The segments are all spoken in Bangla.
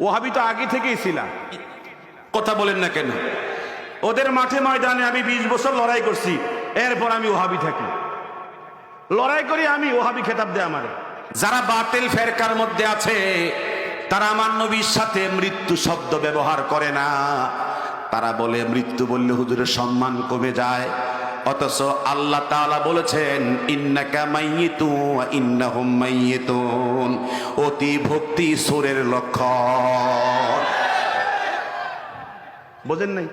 ওহাবি তো আগে থেকেই ছিলাম। কথা বলেন না কেন? ওদের মাঠে ময়দানে আমি বিশ বছর লড়াই করছি এরপর আমি ওহাবি থাকি। লড়াই করি আমি ওহাবি খেতাব দেয় আমার। যারা বাতিল ফেরকার মধ্যে আছে তারা আমার নবীর সাথে মৃত্যু শব্দ ব্যবহার করে না। তারা বলে মৃত্যু বললে হুজুরের সম্মান কমে যায়। অথচ আল্লাহ তাআলা বলেছেন, ইন্নাকা মাইয়িতু ওয়া ইন্নাহুম মাইয়িতুন। অতি ভক্তি সুরের লক্ষণ। বোঝেন নাই?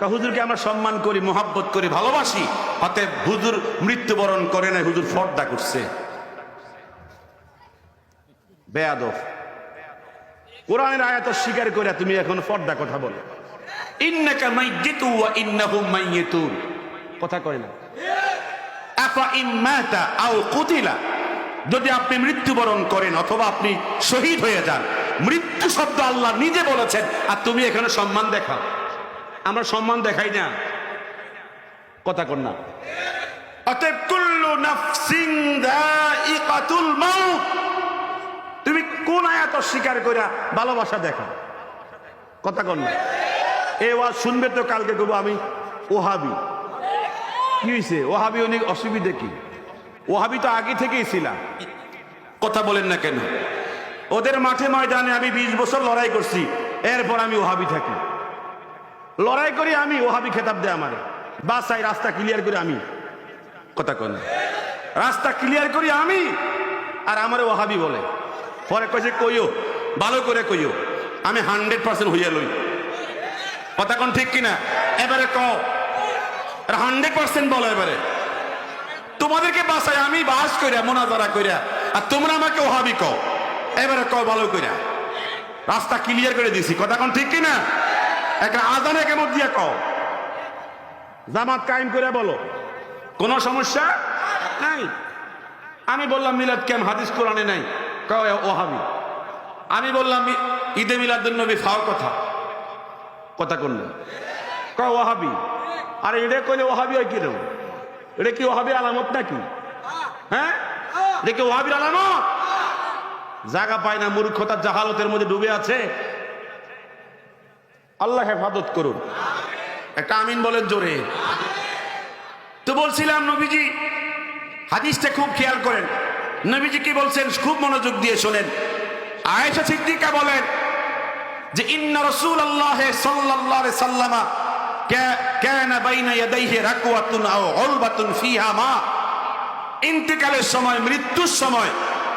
হুজুরকে আমরা সম্মান করি, মোহাব্বত করি, ভালোবাসি, অতএব হুজুর মৃত্যুবরণ করে নাই, হুজুর ফর্দা করছে। বেয়াদব। কোরআনের আয়াত স্বীকার করে তুমি এখন ফর্দা কথা বলো। ইন্নাকা মাইয়িতু ওয়া ইন্নাহুম মাইয়িতুন। কথা কয় না। যদি আপনি মৃত্যুবরণ করেন অথবা আপনি শহীদ হয়ে যান, মৃত্যু শব্দ আল্লাহ নিজে বলেছেন, আর তুমি এখানে সম্মান দেখাও। আমরা সম্মান দেখাই না। কথা কর না। অতএব কুল্লু তুমি কোন আয়াত স্বীকার করে ভালোবাসা দেখা কথা না। এ ওয়াজ শুনবে তো কালকে কব আমি ওহাবি। কি হয়েছে ওহাবি অনেক অসুবিধে কি? ওহাবি তো আগে থেকেই ছিলাম কথা বলেন না কেন? ওদের মাঠে ময়দানে আমি বিশ বছর লড়াই করছি, এরপর আমি ওহাবি থাকি। লড়াই করি আমি ওহাবি খেতাব দেয় আমারে। বাসাই রাস্তা ক্লিয়ার করে আমি। কথা কন। রাস্তা ক্লিয়ার করি আমি, আর আমারে ওহাবি বলে। পরে কয়েছে কইও, ভালো করে কইও। আমি হান্ড্রেড পার্সেন্ট হইয়া লই। কথা কোন ঠিক কিনা? এবারে কও। হান্ড্রেড পার্সেন্ট বলো এবারে। তোমাদেরকে বাসায় আমি বাস কইরা, মোনাজারা কইরা, আর তোমরা আমাকে ওহাবি কও। এবারে কও ভালো কইরা। রাস্তা ক্লিয়ার করে দিছি, কথা কোন ঠিক কিনা? একটা আজানে কেমন দিয়ে কও। জামাত কায়েম করে বলো। কোনো সমস্যা? নাই। আমি বললাম, মিলাদ কেম? হাদিস কোরআনে নাই। কয় ওহাবি। আমি বললাম ঈদে মিলাদুল নবী ফাও কথা। কথা কোন কয় ওহাবি। আর এটা কইলে ওহাবি হয় কিরম এটা কি ওহাবির আলামত নাকি? হ্যাঁ? এটা কি ওহাবির আলামত? জায়গা পায় না মূর্খতার জাহালতের মধ্যে ডুবে আছে। আল্লাহ হেফাজত করুন। একটা আমিন বলেন জোরে। তো বলছিলাম নবীজি, হাদিসটা খুব খেয়াল করেন। নবীজি কি বলছেন? খুব মনোযোগ দিয়ে শোনেন। আয়েশা সিদ্দিকা বলেন যে, ইন্না রাসূলুল্লাহ সাল্লাল্লাহু আলাইহি সাল্লামা ইন্তেকালের সময়, মৃত্যুর সময়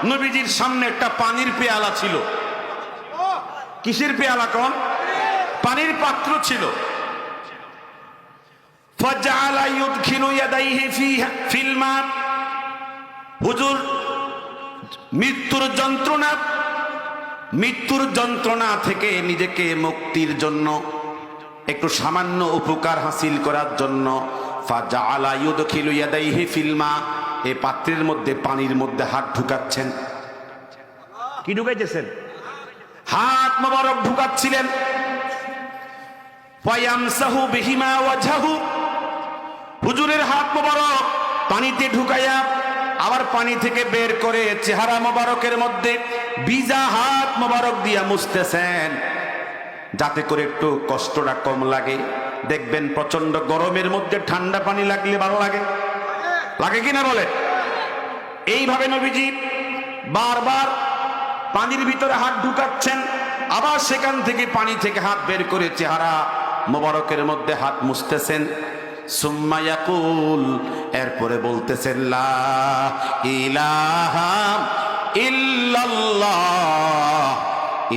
নবীজির সামনে একটা পানির পেয়ালা ছিল। কিসের পেয়ালা কন? পানির পাত্র ছিল। হুজুর, মৃত্যুর যন্ত্রণা মৃত্যুর যন্ত্রণা থেকে নিজেকে মুক্তির জন্য একটু সামান্য উপকার হাসিল করার জন্য ফাজাআলা ইউদখিলু ইয়াদাইহি ফিল মা পাত্রের মধ্যে পানির মধ্যে হাত ঢুকাচ্ছেন। কি ঢুকাইতেছেন? হাত মোবারক ঢুকাচ্ছিলেন। হুজুরের হাত মোবারক পানিতে ঢুকাইয়া আবার পানি থেকে বের করে চেহারা মোবারকের মধ্যে বিজা হাত মোবারক দিয়া মুছতেছেন। যাতে করে একটু কষ্টটা কম লাগে। দেখবেন প্রচণ্ড গরমের মধ্যে ঠান্ডা পানি লাগলে ভালো লাগে। লাগে কিনা বলে? এইভাবে নবীজি বারবার পানির ভিতরে হাত ঢুকাচ্ছেন, আবার সেখান থেকে পানি থেকে হাত বের করে চেহারা মোবারকের মধ্যে হাত মুছতেছেন। সুম্মা ইয়াকুল, এরপরে বলতেছেন, লা ইলাহা ইল্লাল্লাহ।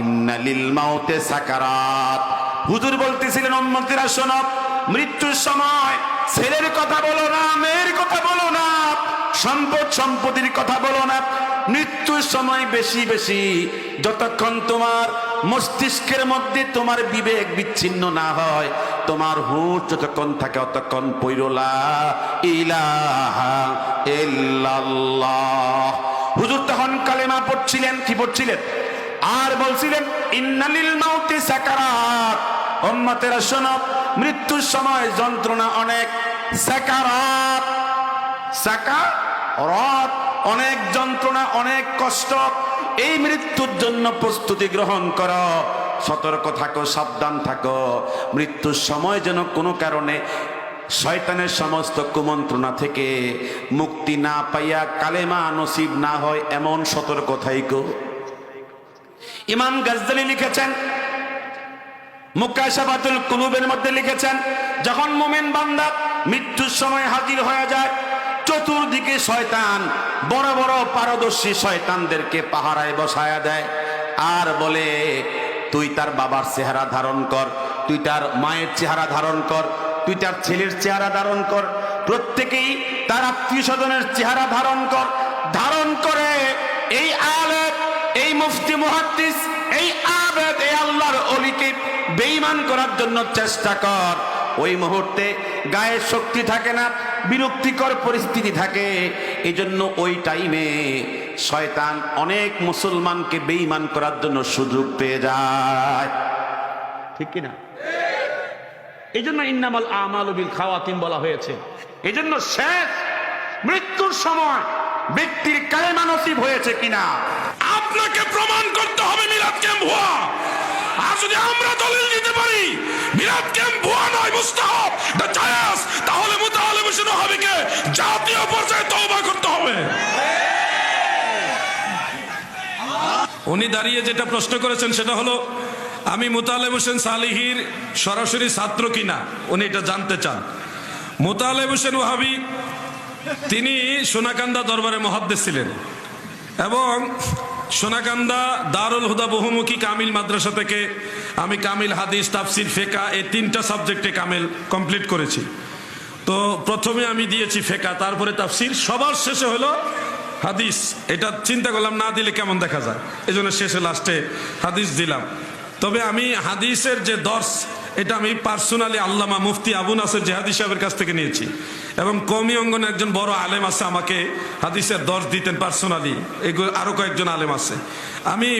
ইন্না লিল মাউতে সাকারাত। হুজুর বলতেছিলেন, উম্মতিরা, শোনো, মৃত্যুর সময় ছেলের কথা বলো না, মেয়ের কথা বলো না, সম্পদ সম্পত্তির কথা বলো না। মৃত্যুর সময় বেশি বেশি, যতক্ষণ তোমার মস্তিষ্কের মধ্যে তোমার বিবেক বিচ্ছিন্ন না হয়, তোমার হুঁশ যতক্ষণ থাকে অতক্ষণ পৈরলা ইলাহা হুজুর তখন কালেমা পড়ছিলেন, কি পড়ছিলেন? আর বলছিলেন, ইন্নালিল মাউতি সাকারাত। উম্মতেরা, শোনো, মৃত্যুর সময় যন্ত্রণা অনেক, সাকারাত সাকা রথ অনেক যন্ত্রণা, অনেক কষ্ট, এই মৃত্যুর জন্য প্রস্তুতি গ্রহণ করো, সতর্ক থাকো, সাবধান থাকো, মৃত্যুর সময় যেন কোনো কারণে শয়তানের সমস্ত কুমন্ত্রণা থেকে মুক্তি না পাইয়া কালেমা নসিব না হয়, এমন সতর্ক থাইকো। ইমাম গাজদালি লিখেছেন, মুকাশাবাতুল কুলুবের মধ্যে লিখেছেন, যখন মোমেন বান্দা মৃত্যুর সময় হাজির হয়ে যায়, চতুর্দিকে শয়তান, বড় বড় পারদর্শী শয়তানদেরকে পাহারায় বসায়া দেয়, আর বলে, তুই তার বাবার চেহারা ধারণ কর, তুই তার মায়ের চেহারা ধারণ কর, তুই তার ছেলের চেহারা ধারণ কর, প্রত্যেকেই তার আত্মীয় স্বজনের চেহারা ধারণ কর, ধারণ করে এই এই মুফতি মুহাদ্দিস, এই আবেদ, এই আল্লাহর অলিকে বেঈমান করার জন্য চেষ্টা কর। ওই মুহূর্তে গায়ে শক্তি থাকে না, বিরক্তিকর পরিস্থিতি থাকে। এই জন্য ওই টাইমে শয়তান অনেক মুসলমানকে বেঈমান করার জন্য সুযোগ পেয়ে যায়। ঠিক কিনা? এই জন্য ইন্নামাল আমাল বিল খাওয়াতিম বলা হয়েছে। এই জন্য শেষ মৃত্যুর সময় ব্যক্তির কালেমা নসিব হয়েছে কিনা? আপনাকে প্রমাণ করতে হবে মিলাদ ক্যাম্প ভুয়া। আর যদি আমরা দলিল দিতে পারি, মিলাদ ক্যাম্প ভুয়া নয়, মুস্তাহাব। এটা জায়েজ, তাহলে মুতাআলিম হোসেন ওহাবিকে জাতীয় পর্যায়ে তওবা করতে হবে। উনি দাঁড়িয়ে যেটা প্রশ্ন করেছেন সেটা হলো, আমি মুতালেব হোসেন সালিহির সরাসরি ছাত্র কিনা? উনি এটা জানতে চান। মুতালেব হোসেন ওহাবি তিনি সোনাকান্দা দরবারে মহাদ্দেশ ছিলেন। এবং সোনাকান্দা দারুল হুদা বহুমুখী কামিল মাদ্রাসা থেকে আমি কামিল হাদিস, তাফসির, ফেকা এই তিনটা সাবজেক্টে কামিল কমপ্লিট করেছি। তো প্রথমে আমি দিয়েছি ফেকা, তারপরে তাফসির, সবার শেষে হলো হাদিস। এটা চিন্তা করলাম, না দিলে কেমন দেখা যায়? এই জন্য শেষে লাস্টে হাদিস দিলাম। তবে আমি হাদিসের যে দর্শ এটা আমি পার্সোনালি আল্লামা মুফতি আবু নাসের জেহাদি সাহেবের কাছ থেকে নিয়েছি। এবং কমি অঙ্গনে একজন বড় আলেম আছে, আমাকে হাদিসের দর্শ দিতেন পার্সোনালি এগুলো আরও কয়েকজন আলেম আছে। আমি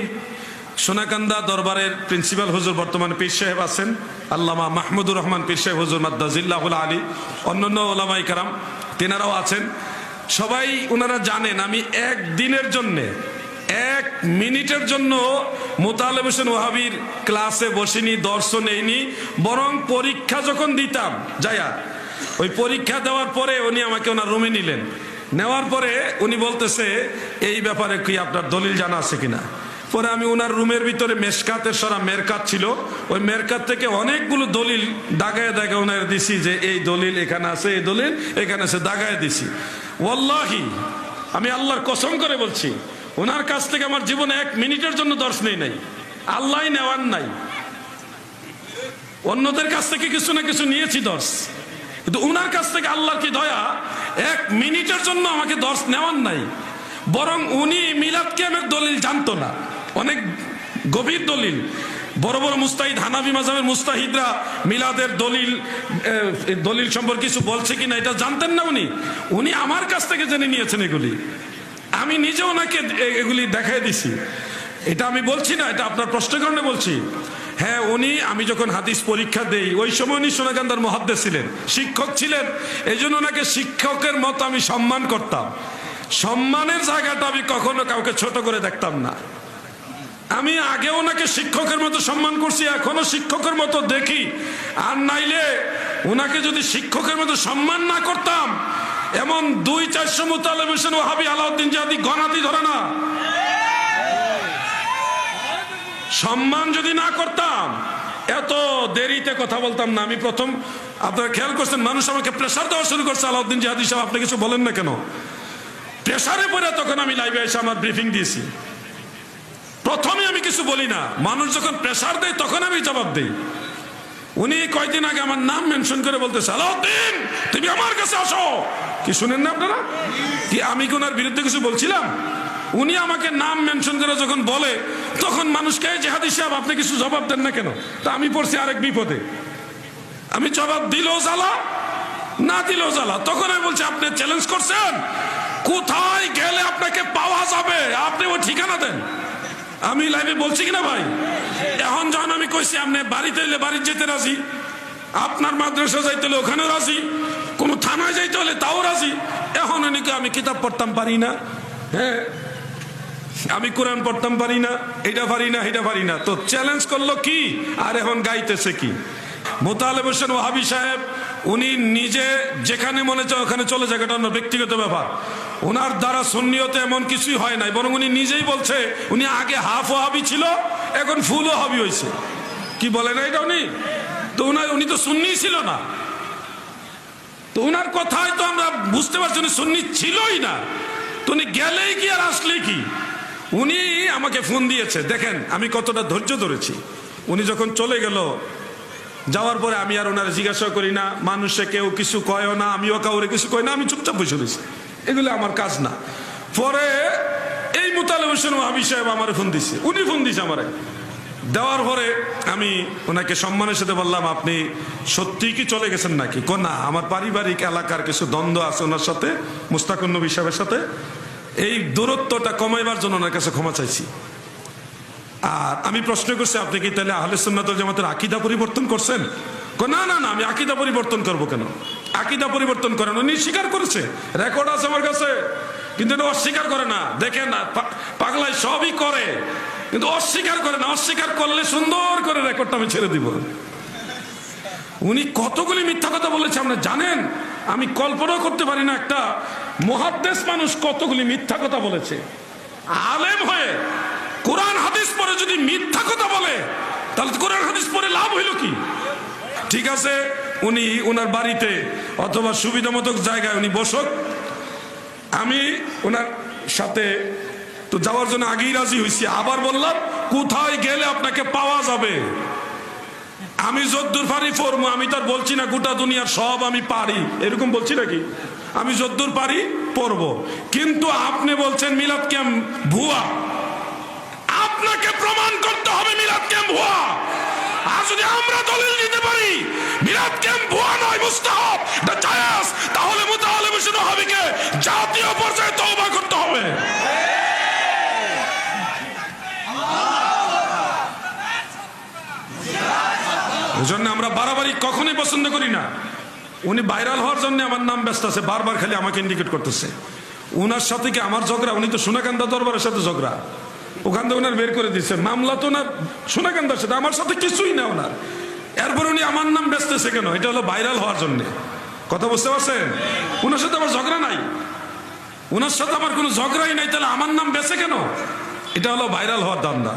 সোনাকান্দা দরবারের প্রিন্সিপাল হুজুর, বর্তমানে পীর সাহেব আছেন, আল্লামা মাহমুদুর রহমান পীর সাহেব, হুজুর মাদ্দাজিল্লাহুল আলী, অন্যান্য ওলামাই কারাম, তেনারাও আছেন। সবাই ওনারা জানেন, আমি একদিনের জন্যে এক মিনিটের জন্য মোতালেব হোসেন ওহাবির ক্লাসে বসিনি, দর্শন নেইনি, বরং পরীক্ষা যখন দিতাম, যাইয়া, ওই পরীক্ষা দেওয়ার পরে উনি আমাকে ওনার রুমে নিলেন। নেওয়ার পরে উনি বলতেছে, এই ব্যাপারে কি আপনার দলিল জানা আছে কিনা? পরে আমি ওনার রুমের ভিতরে মেসকাতের সরা মেরকাত ছিল। ওই মেরকাত থেকে অনেকগুলো দলিল দাগায় দাগায় ওনার দিছি যে, এই দলিল এখানে আছে, এই দলিল এখানে আছে দাগায় দিছি। ওয়াল্লাহি, আমি আল্লাহর কসম করে বলছি ওনার কাছ থেকে আমার জীবনে এক মিনিটের জন্য দর্শ নেই নাই। আল্লাহ নেওয়ার নাই। অন্যদের কাছ থেকে কিছু না কিছু নিয়েছি দর্শ। কিন্তু ওনার কাছ থেকে আল্লাহর কি দয়া? এক মিনিটের জন্য আমাকে দর্শ নেওয়ার নাই। বরং উনি মিলাদ ক্যামের দলিল জানতো না। অনেক গভীর দলিল। বড় বড় মুস্তাহিদ হানাবি মাজাবের মুস্তাহিদরা মিলাদের দলিল দলিল সম্পর্কে কিছু বলছে কিনা এটা জানতেন না উনি। উনি আমার কাছ থেকে জেনে নিয়েছেন এগুলি। আমি নিজে ওনাকে এগুলি দেখাই দিছি। এটা আমি বলছি না, এটা আপনার প্রশ্নের কারণে বলছি। হ্যাঁ উনি, আমি যখন হাদিস পরীক্ষা দেই, ওই সময় উনি সোনাকান্দার মহাদ্দে ছিলেন, শিক্ষক ছিলেন। এই জন্য ওনাকে শিক্ষকের মতো আমি সম্মান করতাম। সম্মানের জায়গাটা আমি কখনো কাউকে ছোট করে দেখতাম না। আমি আগে ওনাকে শিক্ষকের মতো সম্মান করছি এখনও শিক্ষকের মতো দেখি। আর নাইলে ওনাকে যদি শিক্ষকের মতো সম্মান না করতাম এমন দুই চারশো মোতালেব ওহাবি আলাউদ্দিন জাদি গণাতি ধরে না। সম্মান যদি না করতাম, এত দেরিতে কথা বলতাম না। আমি প্রথম, আপনারা খেয়াল করছেন, মানুষ আমাকে প্রেশার দেওয়া শুরু করছে, আলাউদ্দিন জাহাদি সাহেব, আপনি কিছু বলেন না কেন? প্রেশারে পড়ে তখন আমি লাইভে এসে আমার ব্রিফিং দিয়েছি। প্রথমে আমি কিছু বলি না। মানুষ যখন প্রেশার দেয়, তখন আমি জবাব দিই। উনি কয়দিন আগে আমার নাম মেনশন করে বলতেছে, আলাউদ্দিন, তুমি আমার কাছে আসো। কি শুনেন না আপনারা? কি আমি কি ওনার বিরুদ্ধে কিছু বলছিলাম? উনি আমাকে নাম মেনশন করে যখন বলে, তখন মানুষকে "এই জেহাদি সাহেব, আপনি কিছু জবাব দেন না কেন? তা আমি পড়ছি আরেক বিপদে। আমি জবাব দিলেও জ্বালা, না দিলেও জ্বালা, তখন আমি বলছি, আপনি চ্যালেঞ্জ করছেন? কোথায় গেলে আপনাকে পাওয়া যাবে? আপনি ওই ঠিকানা দেন। আমি লাইভে বলছি কিনা ভাই? এখন যখন আমি কইছি, আপনি বাড়িতে এলে বাড়ি যেতে রাজি, আপনার মাদ্রাসা যাইতে হলে ওখানেও রাজি কোনো থানায় যাইতে হলে তাও রাজি। এখন অনেকে আমি কিতাব পড়তাম পারি না হ্যাঁ? আমি কোরআন পড়তাম পারি না এটা পারি না এটা পারি না। তো চ্যালেঞ্জ করল কি? আর এখন গাইতেছে কি? মোতালেব হোসেন ওহাবি সাহেব, উনি নিজে যেখানে মনে চায় ওখানে চলে যায়, এটা ওনার ব্যক্তিগত ব্যাপার। ওনার দ্বারা সুন্নিয়তে এমন কিছুই হয় নাই, বরং উনি নিজেই বলছে, উনি আগে হাফ ওহাবি ছিল, এখন ফুল ওহাবি হয়েছে কি বলে না এটা উনি? তো উনি তো সুন্নি ছিল না। তো ওনার কথায় তো আমরা বুঝতে পারছি, উনি সুন্নি ছিলই না। তো উনি গেলেই কি আর আসলেই কি? উনি আমাকে ফোন দিয়েছে, দেখেন আমি কতটা ধৈর্য ধরেছি। উনি যখন চলে গেল, যাওয়ার পরে আমি আর ওনার জিজ্ঞাসা করি না, মানুষে কেউ কিছু কয়ও না, আমিও কাউরে কিছু কয় না, আমি চুপচাপ বসে রয়েছি। এগুলো আমার কাজ না। পরে এই মুতালে হোসেন ওয়াহাবি সাহেব আমার ফোন দিছে, উনি ফোন দিছে আমারে। দেওয়ার পরে আমি ওনাকে সম্মানের সাথে বললাম, আপনি সত্যি কি চলে গেছেন নাকি? না, আমার পারিবারিক এলাকার কিছু দ্বন্দ্ব আছে ওনার সাথে মুস্তাকুর নবী সাহেবের সাথে। এই দূরত্বটা কমাইবার জন্য ওনার কাছে ক্ষমা চাইছি। আর আমি প্রশ্ন করছি, আপনি কি তাহলে আহলে সুন্নাতুল জামাতের আকিদা পরিবর্তন করছেন? না না না, আমি আকিদা পরিবর্তন করব কেন? আকিদা পরিবর্তন করেন, উনি স্বীকার করেছে। রেকর্ড আছে আমার কাছে, কিন্তু অস্বীকার করে না। দেখেন না, পা- সবই করে। কিন্তু অস্বীকার করে না, অস্বীকার করলে সুন্দর করে রেকর্ডটা আমি ছেড়ে দিব। উনি কতগুলি মিথ্যা কথা বলেছে আপনি জানেন? আমি কল্পনাও করতে পারি না একটা মহাদ্দেশ মানুষ কতগুলি মিথ্যা কথা বলেছে। আলেম হয়ে কোরআন, হাদিস পরে যদি মিথ্যা কথা বলে, তাহলে কোরআন, হাদিস পরে লাভ হইল কি? ঠিক আছে, উনি ওনার বাড়িতে অথবা সুবিধা মতো জায়গায় উনি বসক। আমি ওনার সাথে তো যাওয়ার জন্য আগেই রাজি হয়েছি আবার বললাম, কোথায় গেলে আপনাকে পাওয়া যাবে? আমি যদ্দুর পারি ফরমু, আমি তার বলছি না গোটা দুনিয়ার সব আমি পারি। এরকম বলছি নাকি? আমি যদ্দুর পারি, পড়ব। কিন্তু আপনি বলছেন মিলাদ ক্যাম্প ভুয়া। আপনাকে প্রমাণ করতে হবে মিলাদ ক্যাম্প ভুয়া। আর যদি আমরা দলিল দিতে পারি, মিলাদ ক্যাম্প ভুয়া নয় এটা জায়েজ, তাহলে মুতাআলিম হোসেন ওহাবীকে জাতীয় পর্যায়ে তওবা করতে হবে। এই জন্য আমরা বাড়াবাড়ি কখনোই পছন্দ করি না। উনি ভাইরাল হওয়ার জন্য আমার নাম ব্যস্ত আছে, বারবার খালি আমাকে ইন্ডিকেট করতেছে। উনার সাথে কি আমার ঝগড়া? উনি তো সোনাকান্দা দরবারের সাথে ঝগড়া। ওখান থেকে ওনার বের করে দিচ্ছে মামলা তো ওনার সোনাকান্দার সাথে, আমার সাথে কিছুই না ওনার। এরপর উনি আমার নাম ব্যস্তেছে কেন? এটা হলো ভাইরাল হওয়ার জন্য। কথা বুঝতে পারছেন? ওনার সাথে আমার ঝগড়া নাই। ওনার সাথে আমার কোনো ঝগড়াই নাই, তাহলে আমার নাম বেঁচে কেন? এটা হলো ভাইরাল হওয়ার দান্দা